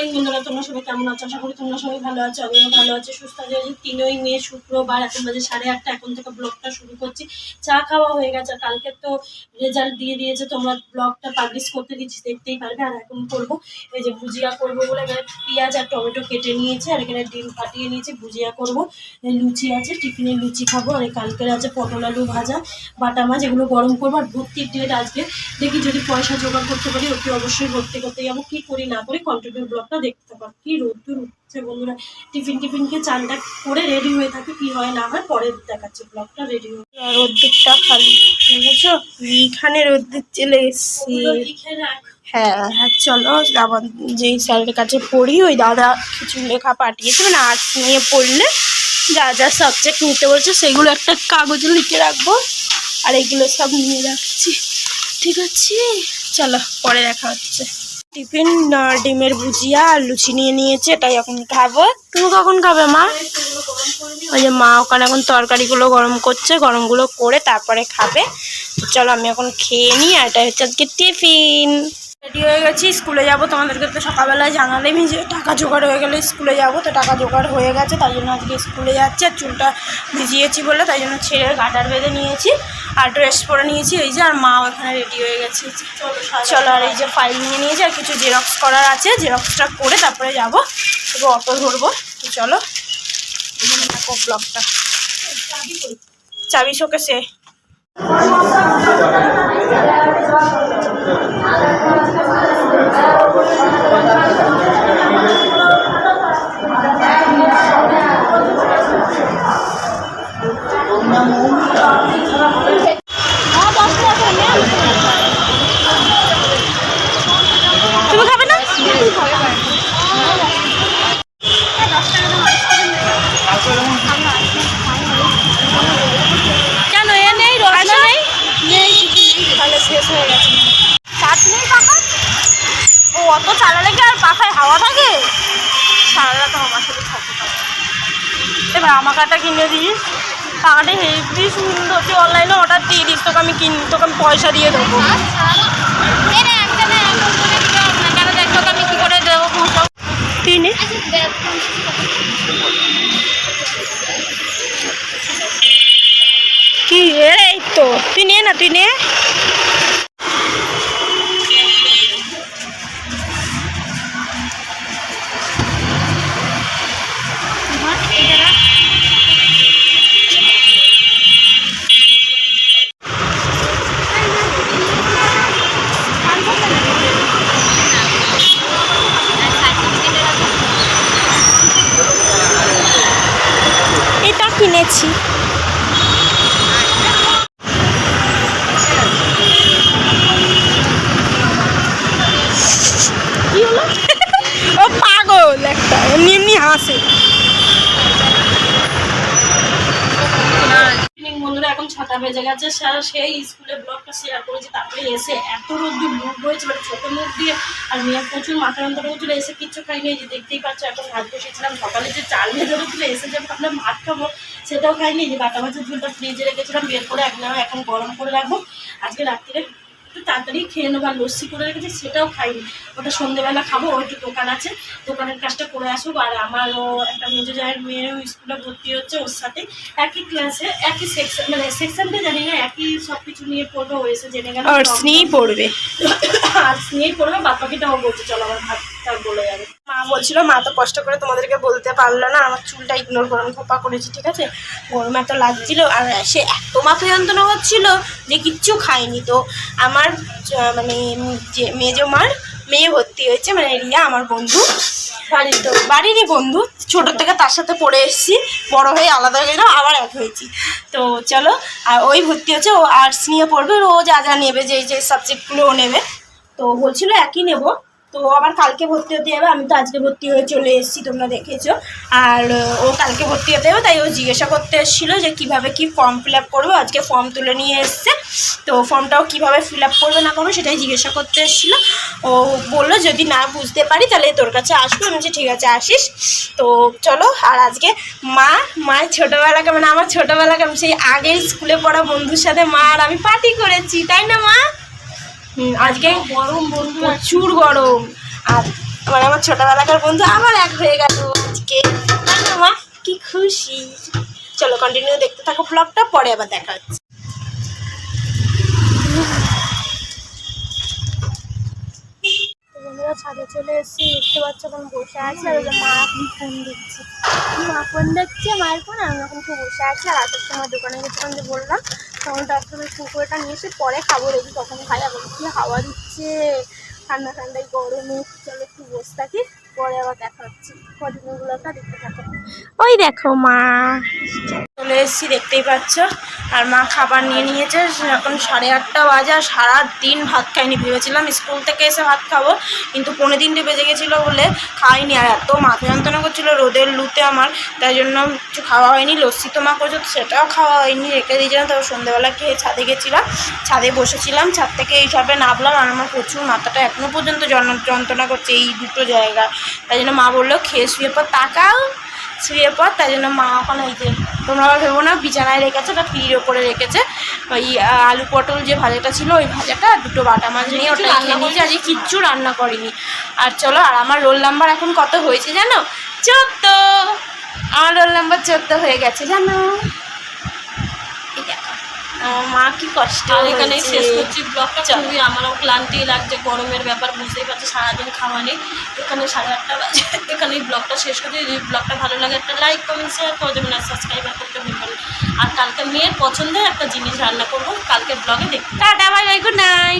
Morning বন্ধুরা তোমরা সবাই কেমন আছো? আশা করি তোমরা সবাই ভালো আছো, আমিও ভালো আছি, সুস্থ আছি। তিনই মে, শুক্রবার, এখন বাজে সাড়ে আটটা। এখন থেকে ব্লগটা শুরু করছি। চা খাওয়া হয়ে গেছে। কালকে তো রেজাল্ট দিয়ে দিয়েছে। তোমরা ব্লগটা পাবলিশ করতে দিচ্ছি দেখতেই পারবে। আর এখন করব, এই যে ভুজিয়া করব বলে এখানে পেঁয়াজ আর টমেটো কেটে নিয়েছে আর এখানে ডিম ফাটিয়ে নিয়েছি, ভুজিয়া করব। লুচি আছে, টিফিনে লুচি খাব। আর কালকের আছে পটল আলু ভাজা, বাটা মাছ, এগুলো গরম করব। আর ভর্তির ডেট আজকে। দেখি যদি পয়সা জোগাড় করতে পারি ওকে অবশ্যই ভর্তি করতে যাব। কি করি না করি কন্টিনিউ ব্লগটা দেখতে পার কি রোদ্দুর উঠছে বন্ধুরা। টিফিন টিফিনকে চানটা করে রেডি হয়ে থাকে কি হয় না হয় পরে দেখাচ্ছে ব্লগটা রেডি হয়ে রোদ্দুরটা খালি বুঝেছ? এইখানে রোদ্দুর চলে এসছি। হ্যাঁ হ্যাঁ চলো আবার যেই স্যারের কাছে পড়ি ওই দাদা কিছু লেখা পাঠিয়েছে মানে আর্টস নিয়ে পড়লে যা যা সাবজেক্ট নিতে বলছে সেগুলো একটা কাগজে লিখে রাখব আর এগুলো সব নিয়ে রাখছি। ঠিক আছে? চলো পরে দেখা হচ্ছে। টিফিন ডিমের ভুজিয়া আর লুচি নিয়ে নিয়েছে তাই এখন খাব। তুমি কখন খাবে মা? ওই যে মা ওখানে এখন তরকারিগুলো গরম করছে গরমগুলো করে তারপরে খাবে। চলো আমি এখন খেয়ে নিই আর এটা হচ্ছে আজকে টিফিন। রেডি হয়ে গেছি স্কুলে যাব তোমাদেরকে তো সকালবেলায় জানালেমি যে টাকা জোগাড় হয়ে গেলে স্কুলে যাব তো টাকা জোগাড় হয়ে গেছে তাই জন্য আজকে স্কুলে যাচ্ছে আর চুলটা ভিজিয়েছি বলে তাই জন্য ছেড়ে গাটার বেঁধে নিয়েছি। আর ড্রেস পরে নিয়েছি, এই যে আর মা এখানে রেডি হয়ে গেছে। চলো আর এই যে ফাইল নিয়ে নিয়েছি, আর কিছু জেরক্স করার আছে। জেরক্সটা করে তারপরে যাব তবু অটো ধরবো। চলো দেখো ব্লগটা চাবি শোকেসে এবার আমার কাটা কিনে দিস। টাকাটা হেভি সুন্দর। তুই অনলাইনে অর্ডার দিয়ে দিস, তোকে আমি কিন তোকে আমি পয়সা দিয়ে দেবো। তুই নে কি এই তো? তুই নে না, তুই নে। ইভিনিং বন্ধুরা, এখন ছটা বেজে গেছে। সেই স্কুলে ব্লগটা শেয়ার করেছে, তারপরে এসে এত রোদ্দুর, মুখ বয়েছে মানে ছোটো মুখ দিয়ে। আর মেয়ে প্রচুর মাথা যন্ত্রণা করছিল এসে কিচ্ছু খাইনি যে দেখতেই পাচ্ছ, এখন ভাত বসেছিলাম সকালে যে চাল ভেজে রেখেছিল, এসে যে আমরা ভাত খাব, সেটাও খাইনি যে বাটা মাছের ঝুলটা ফ্রিজে রেখেছিলাম, বের করে এক এখন গরম করে রাখব। আজকে রাত্রিরে একটু তাড়াতাড়ি খেয়ে নেব আর লস্যি করে রেখেছি সেটাও খাইনি। ওটা সন্ধেবেলা খাব ওর একটু দোকান আছে দোকানের কাজটা করে আসুক আর আমারও একটা মেজো জায়ের মেয়েও স্কুলে ভর্তি হচ্ছে ওর সাথে। একই ক্লাসে একই সেকশন মানে সেকশনটা জানি না একই সব কিছু নিয়ে পড়বে ও এসে জেনে গেল। আর্টস নিয়েই পড়বে। আর্টস নিয়েই পড়বে বাদ বাকিটাও বলছে চলো আমার ভাতটা বলে যাবে। বলছিল, মা তো কষ্ট করে তোমাদেরকে বলতে পারল না, আমার চুলটা ইগনোর করে, আমি খোপা করেছি, ঠিক আছে? গরম এত লাগছিল, আর সে এত মাথা যন্ত্রণা হচ্ছিল যে কিচ্ছু খায়নি। তো আমার মানে যে মেজো মার মেয়ে ভর্তি হয়েছে মানে রিয়া আমার বন্ধু। বাড়ির তো, বাড়িরই বন্ধু ছোটোর থেকে তার সাথে পড়ে এসেছি, বড় হয়ে আলাদা হয়ে গেলাম, আবার এক হয়েছি। তো চলো, আর ওই ভর্তি হচ্ছে ও আর্টস নিয়ে পড়বে, ও যা যা নেবে, যে যে সাবজেক্টগুলো ও নেবে। তো বলছিল, একই নেব। তো আবার কালকে ভর্তি হতে যাবে আমি তো আজকে ভর্তি হয়ে চলে এসেছি, তোমরা দেখেছ। আর ও কালকে ভর্তি হতে যাবে তাই ও জিজ্ঞাসা করতে এসেছিল যে কীভাবে কি ফর্ম ফিল আপ করব, আজকে ফর্ম তুলে নিয়ে এসছে। তো ফর্মটাও কীভাবে ফিল আপ করবে না করবে সেটাই জিজ্ঞাসা করতে এসেছিল। ও বলল, যদি না বুঝতে পারি তাহলে তোর কাছে আসব। আমি যে ঠিক আছে, আসিস। তো চলো, আর আজকে মা, মায়ের ছোটোবেলাকে মানে আমার ছোটোবেলাকে আমি সেই আগের স্কুলে পড়া বন্ধুর সাথে মা আর আমি পার্টি করেছি, তাই না মা? আজকে গরম বন্ধু প্রচুর গরম। আর মানে আমার ছোটবেলাকার বন্ধু আবার এক হয়ে গেল আজকে। মা কি খুশি। চলো কন্টিনিউ দেখতে থাকো ব্লগটা পরে আবার দেখা হচ্ছে। বন্ধুরা ছাদে চলে এসেছি দেখতে পাচ্ছ এখন বসে আছে। আর ওই মা এখন ফোন দিচ্ছে মা ফোন দেখছে মায়ের ফোন আমি এখন একটু বসে আছি। আর রাতের সময় দোকানে গেছিলাম যে বললাম তখন ডাক্তারের কুকুরটা নিয়ে এসে পরে খাব দেখি তখন খাই আবার কি হাওয়া দিচ্ছে? ঠান্ডা, ঠান্ডায় গরমে চলো একটু বসে থাকি। পরে আবার দেখা হচ্ছে। দেখতে থাকো। ওই দেখো মা। চলে এসেছি দেখতেই পাচ্ছ। আর মা খাবার নিয়ে নিয়েছে। এখন সাড়ে আটটা বাজে আর সারা দিন ভাত খাইনি ভেবেছিলাম। স্কুল থেকে এসে ভাত খাব কিন্তু পৌনে তিনটে বেজে গেছিল বলে খাইনি। আর এত মাথা যন্ত্রণা করছিল রোদের লুতে আমার তাই জন্য কিছু খাওয়া হয়নি। লস্যি তো মা করছ সেটাও খাওয়া হয়নি। রেখে দিয়েছিলাম তারপর সন্ধ্যেবেলা খেয়ে ছাদে গেছিলাম। ছাদে বসেছিলাম ছাদ থেকে এইসবে নামলাম। আর আমার প্রচুর মাথাটা এখনও পর্যন্ত যন্ত্রণা করছে এই দুটো জায়গায়। তাই জন্য মা বলল খেয়ে শুয়ে পর তাকাও শুয়ে পর তাই জন্য মা এখন এই যে তোমরা ভেবো না বিছানায় রেখেছে ওটা ফ্রির ওপরে রেখেছে। ওই আলু পটল যে ভাজাটা ছিল ওই ভাজাটা দুটো বাটা মাছ নিয়ে ওটা খেয়ে নিয়েছে। আজকে কিচ্ছু রান্না করিনি। আর চলো আর আমার রোল নাম্বার এখন কত হয়েছে জানো? চোদ্দ। আমার রোল নাম্বার চোদ্দ হয়ে গেছে জানো? মা কি কষ্ট আর এখানে শেষ করছি ব্লগটা। খুবই আমারও ক্লান্তি লাগছে গরমের ব্যাপার বুঝতেই পারছি সারাদিন খাওয়া নেই এখানে সাড়ে আটটা বাজে। এখানে এই ব্লগটা শেষ করছি। যদি ব্লগটা ভালো লাগে একটা লাইক কমেন্ট শেয়ার করে দেবেন আর সাবস্ক্রাইব করতে ভুলবেন আর কালকে মেয়ের পছন্দের একটা জিনিস রান্না করব। কালকে ব্লগে দেখতে। Tata bye bye good night